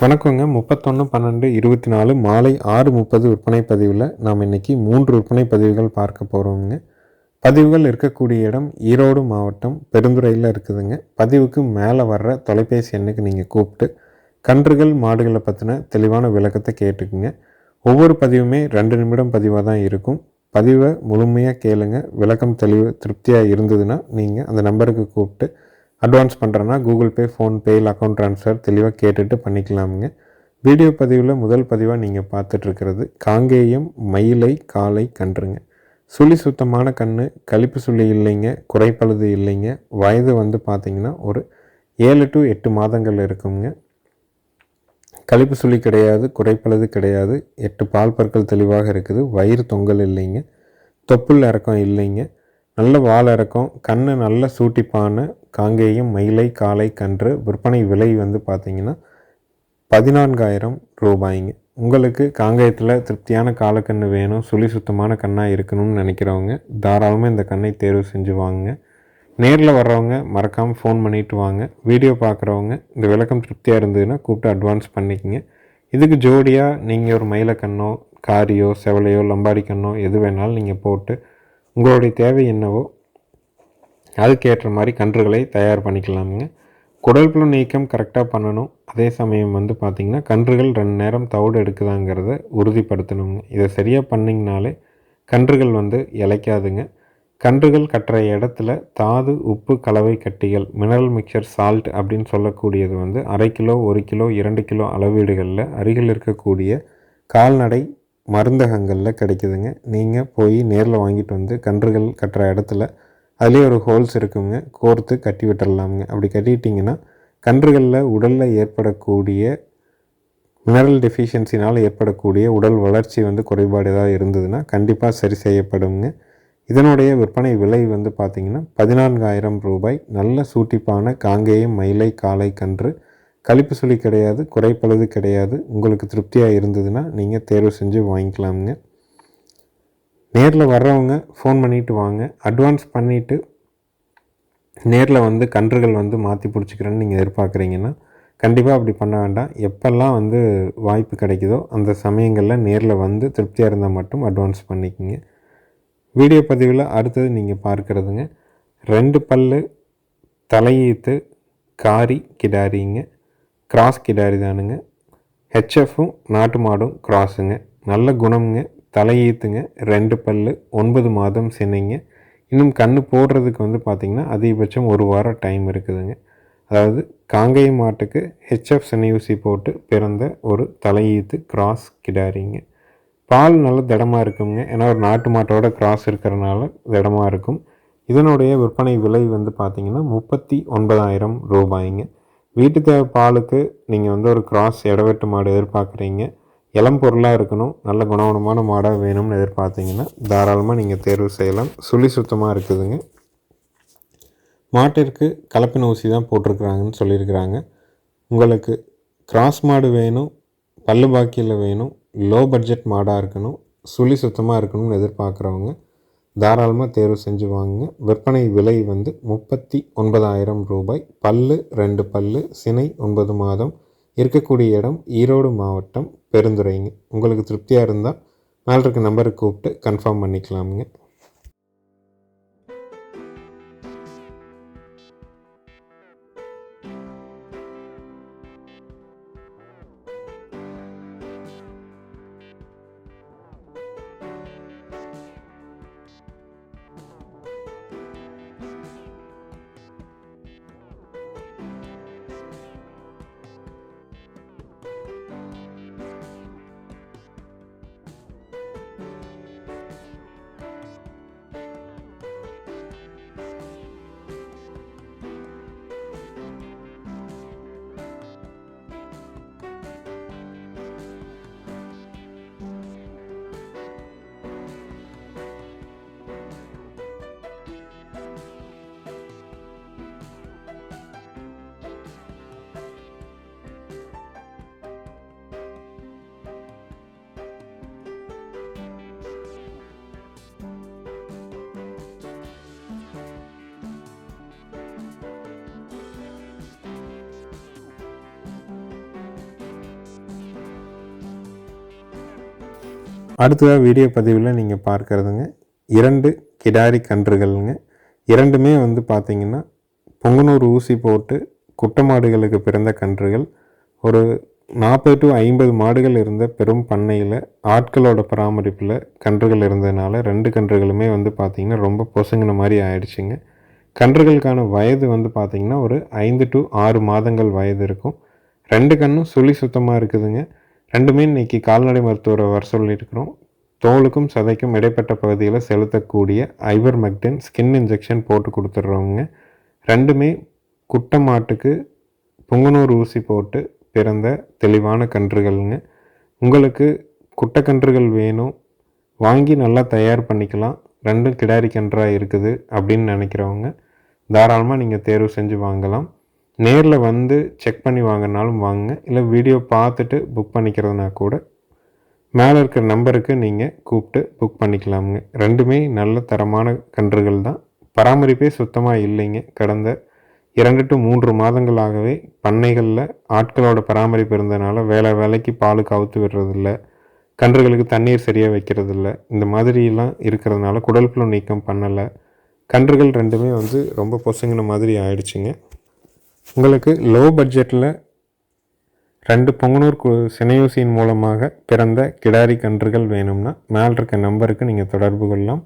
வணக்கங்க. முப்பத்தொன்று பன்னெண்டு இருபத்தி நாலு மாலை ஆறு முப்பது விற்பனை பதிவில் நாம் இன்றைக்கி மூன்று விற்பனை பதிவுகள் பார்க்க போகிறோங்க பதிவுகள் இருக்கக்கூடிய இடம் ஈரோடு மாவட்டம் பெருந்துறையில் இருக்குதுங்க. பதிவுக்கு மேலே வர்ற தொலைபேசி எண்ணுக்கு நீங்கள் கூப்பிட்டு கன்றுகள் மாடுகளை பற்றின தெளிவான விளக்கத்தை கேட்டுக்குங்க. ஒவ்வொரு பதிவுமே ரெண்டு நிமிடம் பதிவாக தான் இருக்கும். பதிவை முழுமையாக கேளுங்க. விளக்கம் தெளிவு திருப்தியாக இருந்ததுன்னா நீங்கள் அந்த நம்பருக்கு கூப்பிட்டு அட்வான்ஸ் பண்ணுறேன்னா கூகுள் பே ஃபோன்பே இல்லை அக்கௌண்ட் ட்ரான்ஸ்ஃபர் தெளிவாக கேட்டுட்டு பண்ணிக்கலாமுங்க. வீடியோ பதிவில் முதல் பதிவாக நீங்கள் பார்த்துட்ருக்கிறது காங்கேயம் மயிலை காலை கன்றுங்க. சுழி சுத்தமான கண் கழிப்பு சுழி இல்லைங்க குறைப்பழுது இல்லைங்க. வயது வந்து பார்த்திங்கன்னா ஒரு ஏழு டு எட்டு மாதங்கள் இருக்குங்க. கழிப்பு சுழி கிடையாது குறைப்பழுது கிடையாது. எட்டு பால் பற்கள் தெளிவாக இருக்குது வயிறு தொங்கல் இல்லைங்க. தொப்புள் இறக்கம் இல்லைங்க. நல்ல வால் இறக்கம் கண் நல்ல சூட்டிப்பான காங்கேயம் மயிலை காலை கன்று விற்பனை விலை வந்து பார்த்திங்கன்னா பதினான்காயிரம் ரூபாய்ங்க. உங்களுக்கு காங்கேயத்தில் திருப்தியான காலக்கன்று வேணும் சுழி சுத்தமான கண்ணாக இருக்கணும்னு நினைக்கிறவங்க தாராளமாக இந்த கண்ணை தேர்வு செஞ்சு வாங்க நேரில் வர்றவங்க மறக்காமல் ஃபோன் பண்ணிவிட்டு வாங்க. வீடியோ பார்க்குறவங்க இந்த விளக்கம் திருப்தியாக இருந்ததுன்னா கூப்பிட்டு அட்வான்ஸ் பண்ணிக்கங்க. இதுக்கு ஜோடியாக நீங்கள் ஒரு மயிலக்கண்ணோ காரியோ செவலையோ லம்பாடி கண்ணோ எது வேணாலும் நீங்கள் போட்டு உங்களுடைய தேவை என்னவோ அதுக்கேற்ற மாதிரி கன்றுகளை தயார் பண்ணிக்கலாமுங்க. குடல்புழு நீக்கம் கரெக்டாக பண்ணணும். அதே சமயம் வந்து பார்த்திங்கன்னா கன்றுகள் ரெண்டு நேரம் தவிடு எடுக்குதாங்கிறத உறுதிப்படுத்தணுங்க. இதை சரியாக பண்ணிங்கனாலே கன்றுகள் வந்து இலைக்காதுங்க கன்றுகள் கட்டுற இடத்துல தாது உப்பு கலவை கட்டிகள் மினரல் மிக்சர் சால்ட் அப்படின்னு சொல்லக்கூடியது வந்து அரை கிலோ ஒரு கிலோ இரண்டு கிலோ அளவீடுகளில் அருகில் இருக்கக்கூடிய கால்நடை மருந்தகங்களில் கிடைக்குதுங்க. நீங்கள் போய் நேரில் வாங்கிட்டு வந்து கன்றுகள் கட்டுற இடத்துல அதுலேயே ஒரு ஹோல்ஸ் இருக்குங்க. கோர்த்து கட்டி விட்டுடலாமுங்க அப்படி கட்டிட்டிங்கன்னா கன்றுகளில் உடலில் ஏற்படக்கூடிய மினரல் டெஃபிஷியன்சினால் ஏற்படக்கூடிய உடல் வளர்ச்சி வந்து குறைபாடு ஏதாவது இருந்ததுன்னா கண்டிப்பாக சரி செய்யப்படுங்க இதனுடைய விற்பனை விலை வந்து பார்த்திங்கன்னா பதினான்காயிரம் ரூபாய். நல்ல சூட்டிப்பான காங்கேயம் மயிலை காலை கன்று. கழிப்பு சுழி கிடையாது குறைப்பழுது கிடையாது. உங்களுக்கு திருப்தியாக இருந்ததுன்னா நீங்கள் தேர்வு செஞ்சு வாங்கிக்கலாமுங்க. நேரில் வர்றவங்க ஃபோன் பண்ணிவிட்டு வாங்க. அட்வான்ஸ் பண்ணிவிட்டு நேரில் வந்து கன்றுகள் வந்து மாற்றி பிடிச்சிக்கிறேன்னு நீங்கள் எதிர்பார்க்குறீங்கன்னா கண்டிப்பாக அப்படி பண்ண வேண்டாம். எப்பெல்லாம் வந்து வாய்ப்பு கிடைக்குதோ அந்த சமயங்களில் நேரில் வந்து திருப்தியாக இருந்தால் மட்டும் அட்வான்ஸ் பண்ணிக்கோங்க. வீடியோ பதிவில் அடுத்தது நீங்கள் பார்க்குறதுங்க. ரெண்டு பல் தலையீத்து காரி கிடாரிங்க. கிராஸ் கிடாரி தானுங்க. ஹெச்எஃப்பும் நாட்டு மாடும் கிராஸுங்க நல்ல குணம்ங்க. தலையீத்துங்க. ரெண்டு பல் ஒன்பது மாதம் சினைங்க இன்னும் கண் போடுறதுக்கு வந்து பார்த்திங்கன்னா அதிகபட்சம் ஒரு வாரம் டைம் இருக்குதுங்க. அதாவது காங்கேய மாட்டுக்கு ஹெச்எஃப் சினையூசி போட்டு பிறந்த ஒரு தலையீத்து கிராஸ் கிடாரிங்க. பால் நல்ல திடமாக இருக்குங்க. ஏன்னா ஒரு நாட்டு மாட்டோட கிராஸ் இருக்கிறனால திடமாக இருக்கும். இதனுடைய விற்பனை விலை வந்து பார்த்திங்கன்னா முப்பத்தி ஒன்பதாயிரம் ரூபாய்ங்க. வீட்டு தேவை பாலுக்கு நீங்கள் வந்து ஒரு கிராஸ் இடவெட்டு மாடு எதிர்பார்க்குறீங்க. இளம் பொருளாக இருக்கணும். நல்ல குணகுணமான மாடாக வேணும்னு எதிர்பார்த்தீங்கன்னா தாராளமாக நீங்கள் தேர்வு செய்யலாம். சுழி சுத்தமாக இருக்குதுங்க. மாட்டிற்கு கலப்பின ஊசி தான் போட்டிருக்கிறாங்கன்னு சொல்லியிருக்கிறாங்க. உங்களுக்கு கிராஸ் மாடு வேணும் பல்லு பாக்கியில் வேணும் லோ பட்ஜெட் மாடாக இருக்கணும் சுழி சுத்தமாக இருக்கணும்னு எதிர்பார்க்குறவங்க தாராளமாக தேர்வு செஞ்சு வாங்குங்க. விற்பனை விலை வந்து முப்பத்தி ஒன்பதாயிரம் ரூபாய். பல்லு ரெண்டு பல்லு சினை ஒன்பது மாதம். இருக்கக்கூடிய இடம் ஈரோடு மாவட்டம் பெருந்துறைங்க. உங்களுக்கு திருப்தியாக இருந்தால் மேலே இருக்க நம்பருக்கு கூப்பிட்டு கன்ஃபார்ம் பண்ணிக்கலாமுங்க. அடுத்ததாக வீடியோ பதிவில் நீங்கள் பார்க்குறதுங்க. இரண்டு கிடாரி கன்றுகள்ங்க. இரண்டுமே வந்து பார்த்திங்கன்னா பொங்கனூர் ஊசி போட்டு குட்டை மாடுகளுக்கு பிறந்த கன்றுகள். ஒரு நாற்பது டு ஐம்பது மாடுகள் இருந்த பெரும் பண்ணையில் ஆட்களோட பராமரிப்பில் கன்றுகள் இருந்ததுனால ரெண்டு கன்றுகளுமே வந்து பார்த்திங்கன்னா ரொம்ப பொசுங்கின மாதிரி ஆயிடுச்சுங்க. கன்றுகளுக்கான வயது வந்து பார்த்திங்கன்னா ஒரு ஐந்து டு ஆறு மாதங்கள் வயது இருக்கும். ரெண்டு கண்ணும் சுழி சுத்தமாக இருக்குதுங்க. ரெண்டுமே இன்றைக்கி கால்நடை மருத்துவரை வர சொல்லியிருக்கிறோம். தோலுக்கும் சதைக்கும் இடைப்பட்ட பகுதியில் செலுத்தக்கூடிய ஐவர் மெக்டின் ஸ்கின் இன்ஜெக்ஷன் போட்டு கொடுத்துட்றவங்க ரெண்டுமே குட்டை மாட்டுக்கு புங்குனூர் ஊசி போட்டு பிறந்த தெளிவான கன்றுகள்ங்க. உங்களுக்கு குட்டை கன்றுகள் வேணும். வாங்கி நல்லா தயார் பண்ணிக்கலாம். ரெண்டும் கிடாரி கன்றாக இருக்குது அப்படின்னு நினைக்கிறவங்க. தாராளமாக நீங்கள் தேர்வு செஞ்சு வாங்கலாம். நேரில் வந்து செக் பண்ணி வாங்கினாலும் வாங்க இல்லை வீடியோ பார்த்துட்டு புக் பண்ணிக்கிறதுனா கூட மேலே இருக்கிற நம்பருக்கு நீங்கள் கூப்பிட்டு புக் பண்ணிக்கலாமுங்க. ரெண்டுமே நல்ல தரமான கன்றுகள் தான். பராமரிப்பே சுத்தமாக இல்லைங்க. கடந்த இரண்டு டு மூன்று மாதங்களாகவே பண்ணைகளில் ஆட்களோட பராமரிப்பு இருந்ததுனால வேலை வேலைக்கு பாலுக்கு அவுத்து விடுறதில்ல. கன்றுகளுக்கு தண்ணீர் சரியாக வைக்கிறதில்ல. இந்த மாதிரிலாம் இருக்கிறதுனால குடல் புழு நீக்கம் பண்ணலை. கன்றுகள் ரெண்டுமே வந்து ரொம்ப பொசுங்கின மாதிரி ஆயிடுச்சுங்க. உங்களுக்கு லோ பட்ஜெட்டில் ரெண்டு பொங்கனூர் சினையூசியின் மூலமாக பிறந்த கிடாரி கன்றுகள் வேணும்னா மேல் இருக்க நம்பருக்கு நீங்கள் தொடர்பு கொள்ளலாம்.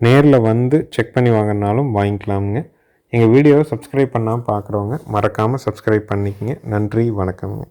நேரில் வந்து செக் பண்ணி வாங்கினாலும் வாங்கிக்கலாமுங்க. எங்கள் வீடியோவை சப்ஸ்கிரைப் பண்ணாமல் பார்க்குறவங்க மறக்காமல் சப்ஸ்கிரைப் பண்ணிக்கங்க. நன்றி வணக்கம்ங்க.